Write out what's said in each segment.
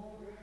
longer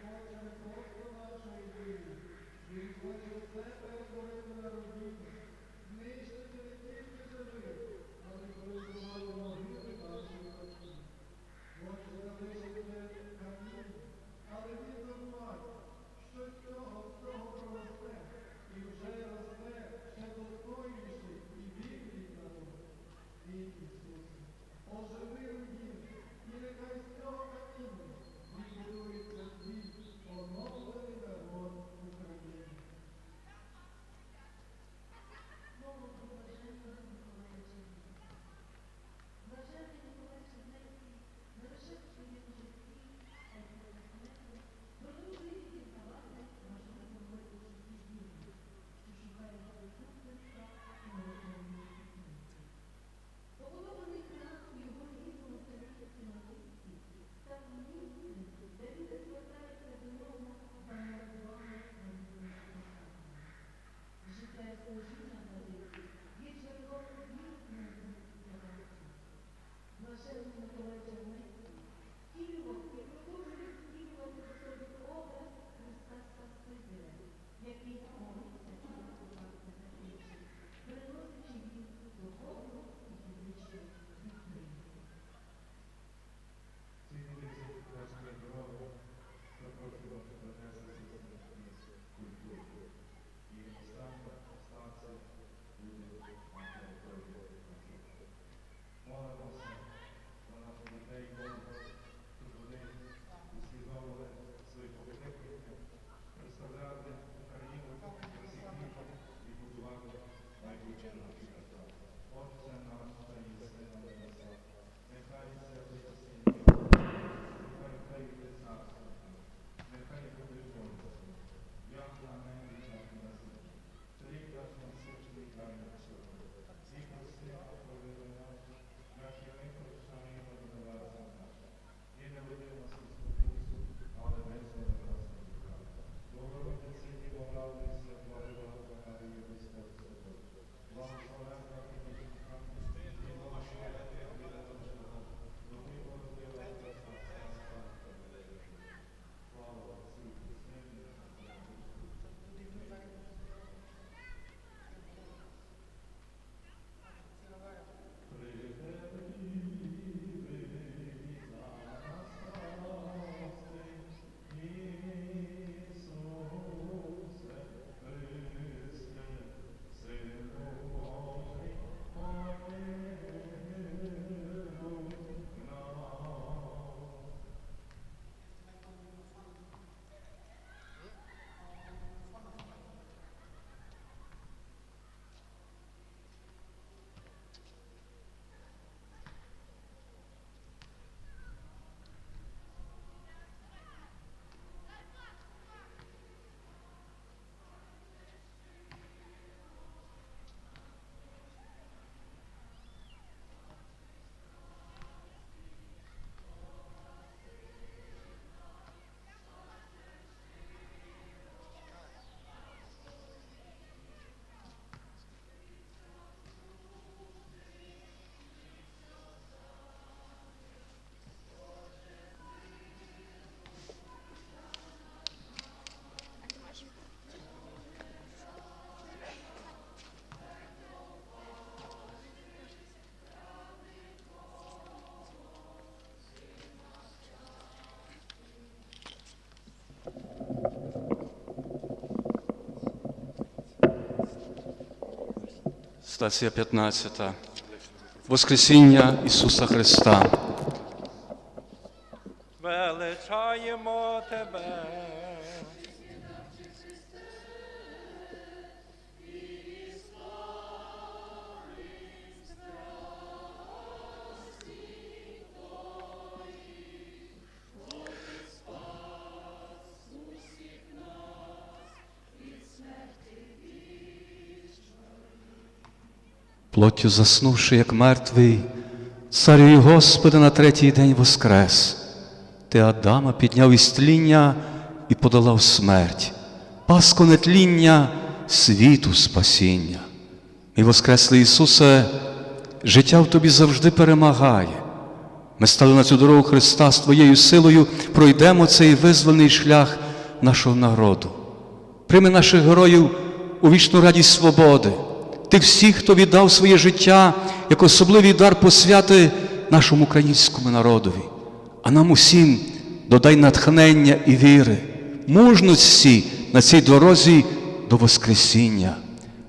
Стація 15. Воскресіння Ісуса Христа. Плоттю заснувши, як мертвий, царю і Господи на третій день воскрес. Ти Адама підняв із тління і подолав смерть, паско нетління світу спасіння. Мій воскреслий Ісусе, життя в тобі завжди перемагає. Ми стали на цю дорогу Христа з Твоєю силою, пройдемо цей визвольний шлях нашого народу. Прийми наших героїв у вічну радість свободи, тих всіх, хто віддав своє життя як особливий дар посвяти нашому українському народові. А нам усім додай натхнення і віри, мужності на цій дорозі до Воскресіння,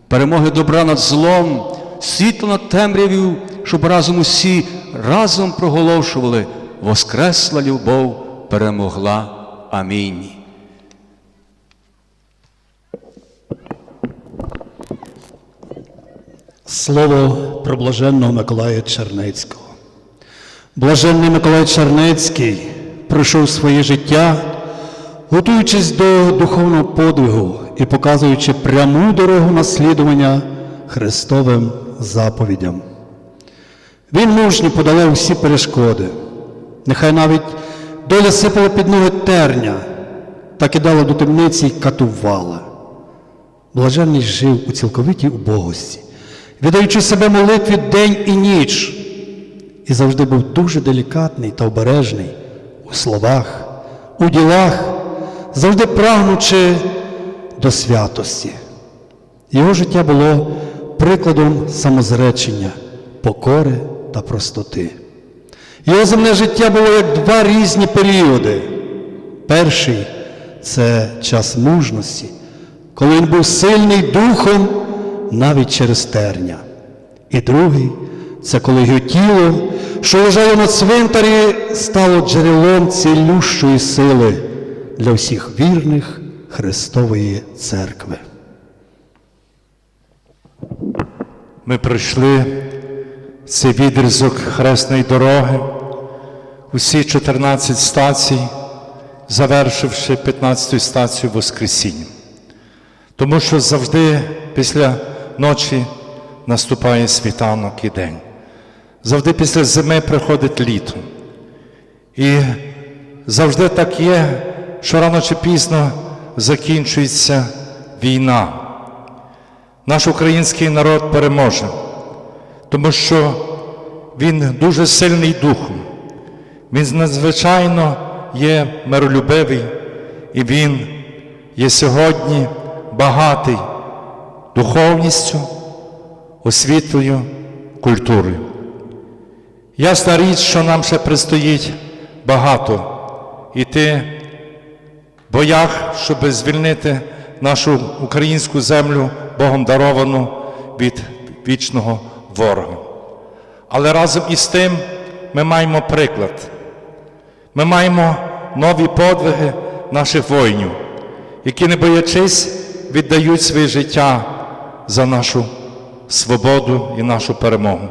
перемоги добра над злом, світло над темрявою, щоб разом усі разом проголошували Воскресла любов перемогла. Амінь. Слово про блаженного Миколая Чернецького. Блаженний Миколай Чернецький пройшов своє життя, готуючись до духовного подвигу і показуючи пряму дорогу наслідування Христовим заповідям. Він мужньо подолав всі перешкоди. Нехай навіть доля сипала під ноги терня та кидала до темниці й катувала. Блаженний жив у цілковитій убогості, віддаючи себе молитві день і ніч, і завжди був дуже делікатний та обережний у словах, у ділах, завжди прагнучи до святості. Його життя було прикладом самозречення, покори та простоти. Його земне життя було як два різні періоди. Перший це час мужності, коли він був сильний духом навіть через терня. І другий це коли його тіло, що лежало на цвинтарі, стало джерелом цілющої сили для всіх вірних Христової церкви. Ми пройшли цей відрізок хресної дороги, усі 14 стацій, завершивши 15 стацію Воскресіння. Тому що завжди після ночі наступає світанок і день. Завжди після зими приходить літо. І завжди так є, що рано чи пізно закінчується війна наш український народ переможе, тому що він дуже сильний духом, він надзвичайно є миролюбивий, і він є сьогодні багатий духовністю, освітою, культурою. Ясна річ, що нам ще предстоїть багато іти в боях, щоб звільнити нашу українську землю Богом даровану від вічного ворога. Але разом із тим ми маємо приклад. Ми маємо нові подвиги наших воїнів, які, не боячись, віддають своє життя за нашу свободу і нашу перемогу.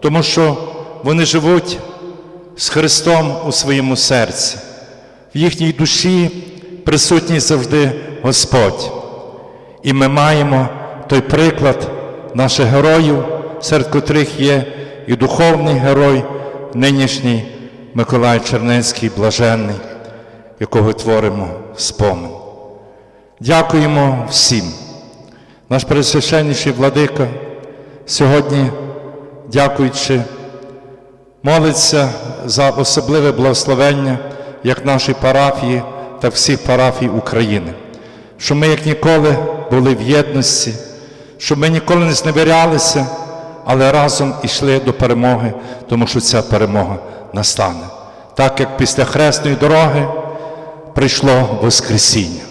Тому що вони живуть з Христом у своєму серці. В їхній душі присутній завжди Господь. І ми маємо той приклад наших героїв, серед котрих є і духовний герой, нинішній Миколай Чернецький, блаженний, якого творимо спомин. Дякуємо всім. Наш пресвященніший владика сьогодні, дякуючи, молиться за особливе благословення як нашої парафії, так всіх парафій України, щоб ми як ніколи були в єдності, щоб ми ніколи не зневірялися, але разом ішли до перемоги, тому що ця перемога настане. Так як після хресної дороги прийшло Воскресіння.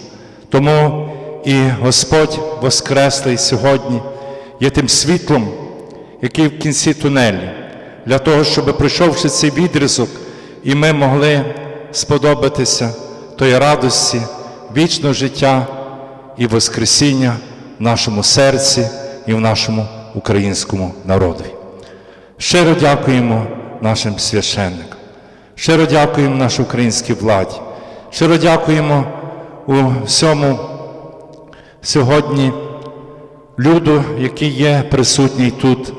Тому і Господь Воскреслий сьогодні є тим світлом, який в кінці тунелі, для того, щоб пройшовши цей відрізок, і ми могли сподобатися тої радості, вічного життя і Воскресіння в нашому серці і в нашому українському народові. Щиро дякуємо нашим священникам, щиро дякуємо нашій українській владі, щиро дякуємо у всьому сьогодні люду, який є присутній тут,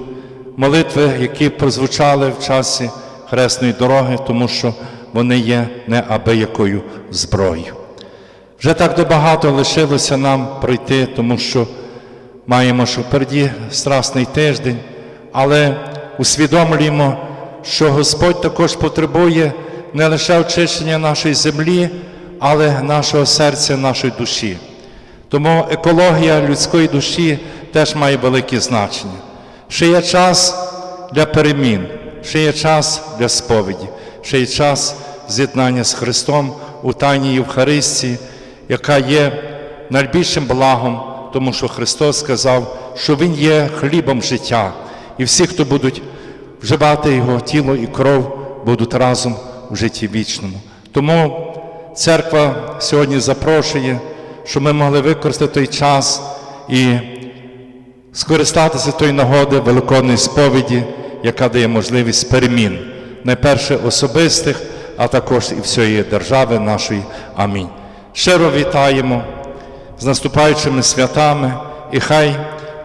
молитви, які прозвучали в часі хресної дороги, тому що вони є неабиякою зброєю. Вже так до багато лишилося нам пройти, тому що маємо, впереді страсний тиждень, але усвідомлюємо, що Господь також потребує не лише очищення нашої землі, але нашого серця, нашої душі. Тому екологія людської душі теж має велике значення. Ще є час для перемін, ще є час для сповіді, ще є час з'єднання з Христом у Тайній Євхаристії, яка є найбільшим благом, тому що Христос сказав, що Він є хлібом життя, і всі, хто будуть вживати Його тіло і кров, будуть разом у житті вічному. Тому церква сьогодні запрошує, щоб ми могли використати той час і скористатися тої нагоди великодної сповіді, яка дає можливість перемін, найперше особистих, а також і всієї держави нашої. Амінь. Щиро вітаємо з наступаючими святами, і хай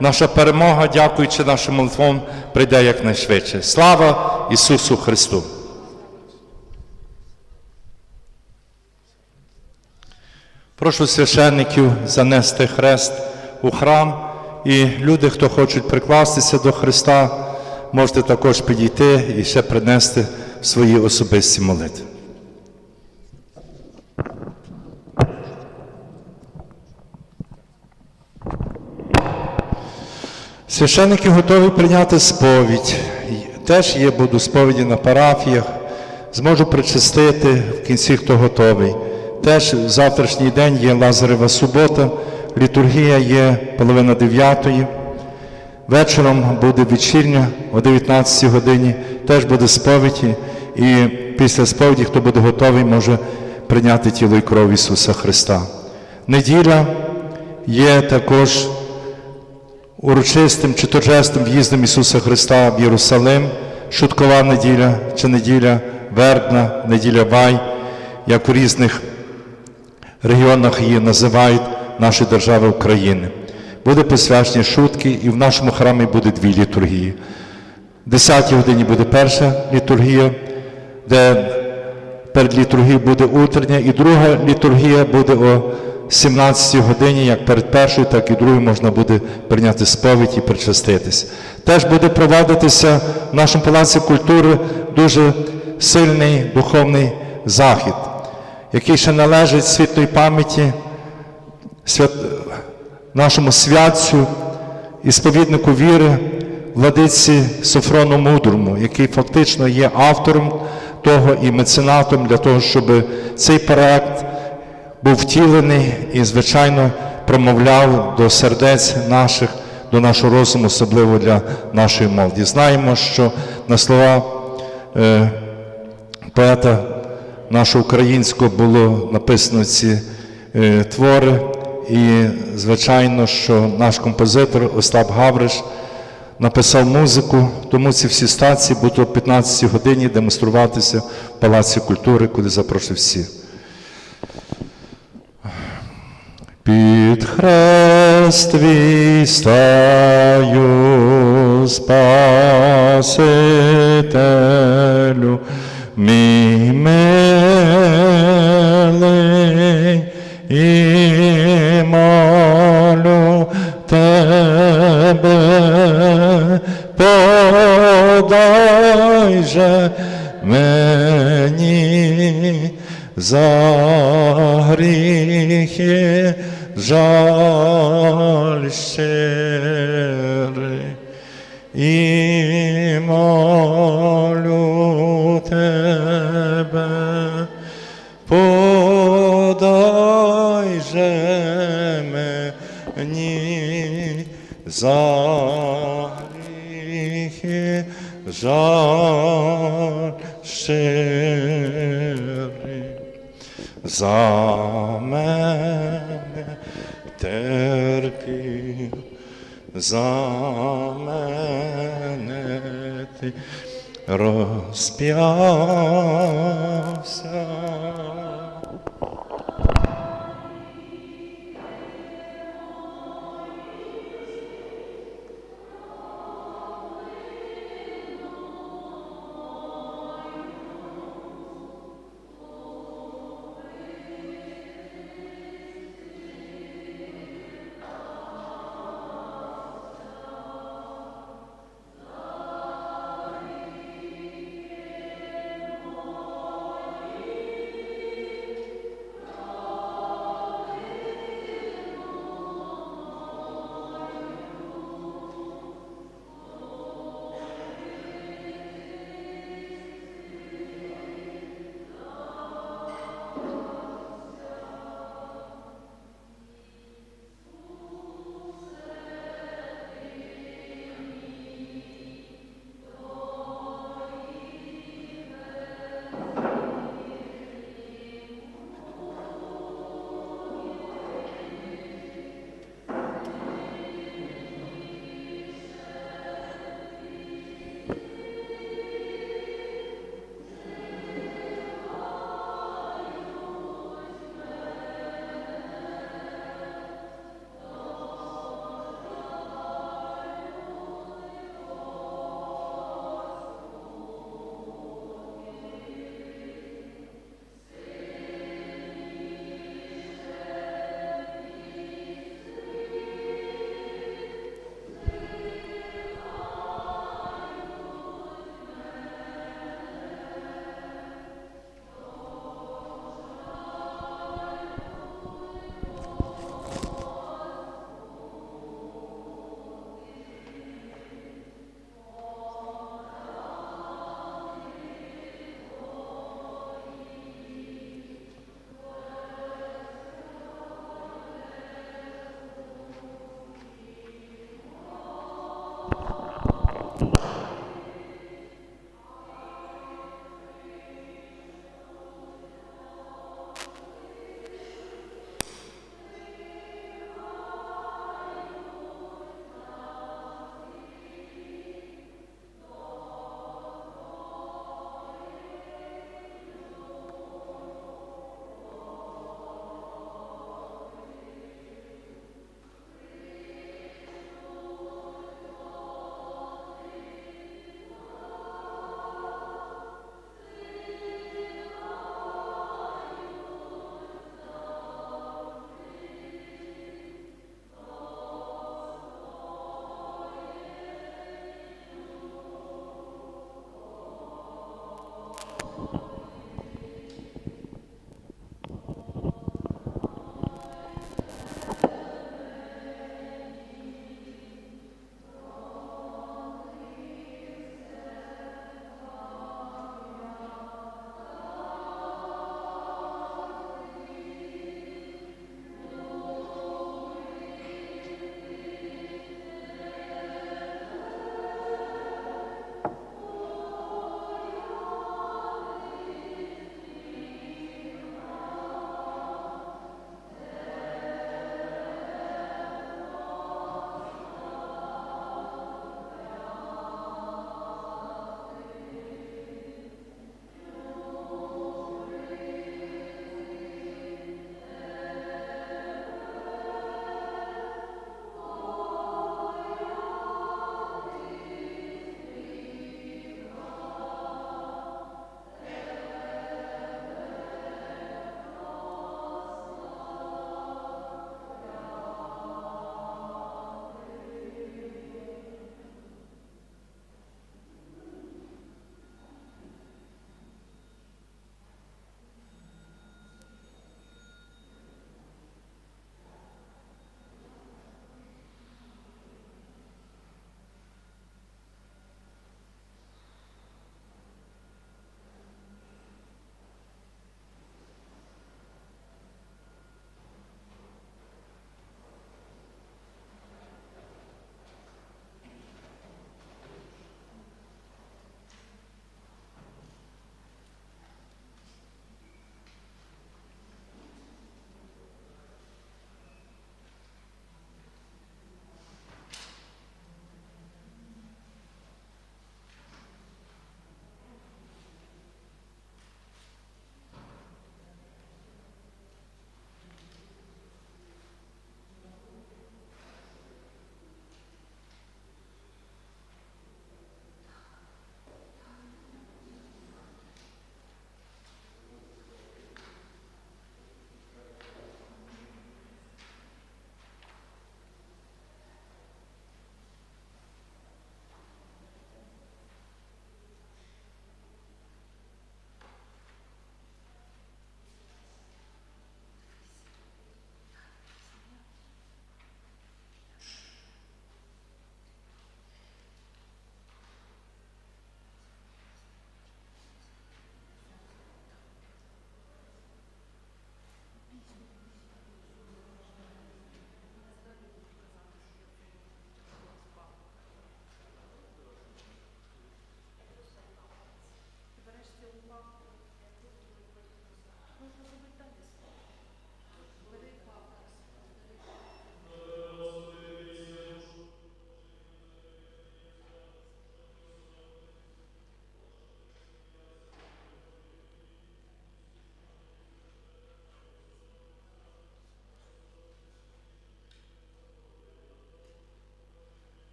наша перемога, дякуючи нашим молитвам, прийде якнайшвидше. Слава Ісусу Христу! Прошу священників занести хрест у храм, і люди, хто хочуть прикластися до Христа, можете також підійти і ще принести свої особисті молитви. Священники готові прийняти сповідь. Теж є буду сповіді на парафіях. Зможу причастити в кінці, хто готовий. Теж завтрашній день є Лазарева субота, літургія є половина дев'ятої. Вечором буде вечірня о 19 годині, теж буде сповіді. І після сповіді, хто буде готовий, може прийняти тіло і кров Ісуса Христа. Неділя є також урочистим чи торжественним в'їздом Ісуса Христа в Єрусалим, шуткова неділя чи неділя Вербна, неділя Вай, як у різних регіонах її називають нашої держави України. Буде посвячені шутки, і в нашому храмі буде дві літургії. В 10 годині буде перша літургія, де перед літургією буде утрення, і друга літургія буде о 17 годині, як перед першою, так і другою можна буде прийняти сповідь і причаститись. Теж буде проводитися в нашому палаці культури дуже сильний духовний захід, який ще належить світлої пам'яті свят... нашому святцю і сповіднику віри владиці Софрону Мудрому, який фактично є автором того і меценатом для того, щоб цей проект був втілений і, звичайно, промовляв до сердець наших, до нашого розуму, особливо для нашої молоді. Знаємо, що на слова е, поета нашого українського було написано ці е, твори, і, звичайно, що наш композитор Остап Гавриш написав музику, тому ці всі стації будуть о 15 годині демонструватися в Палаці культури, куди запрошую всі. Під хрест твій стаю, Спасителю, мій за гріхи жаль щирий. І молю тебе, подай же мені за гріхи жаль щирий. За мене терпів, за мене ти розп'явся,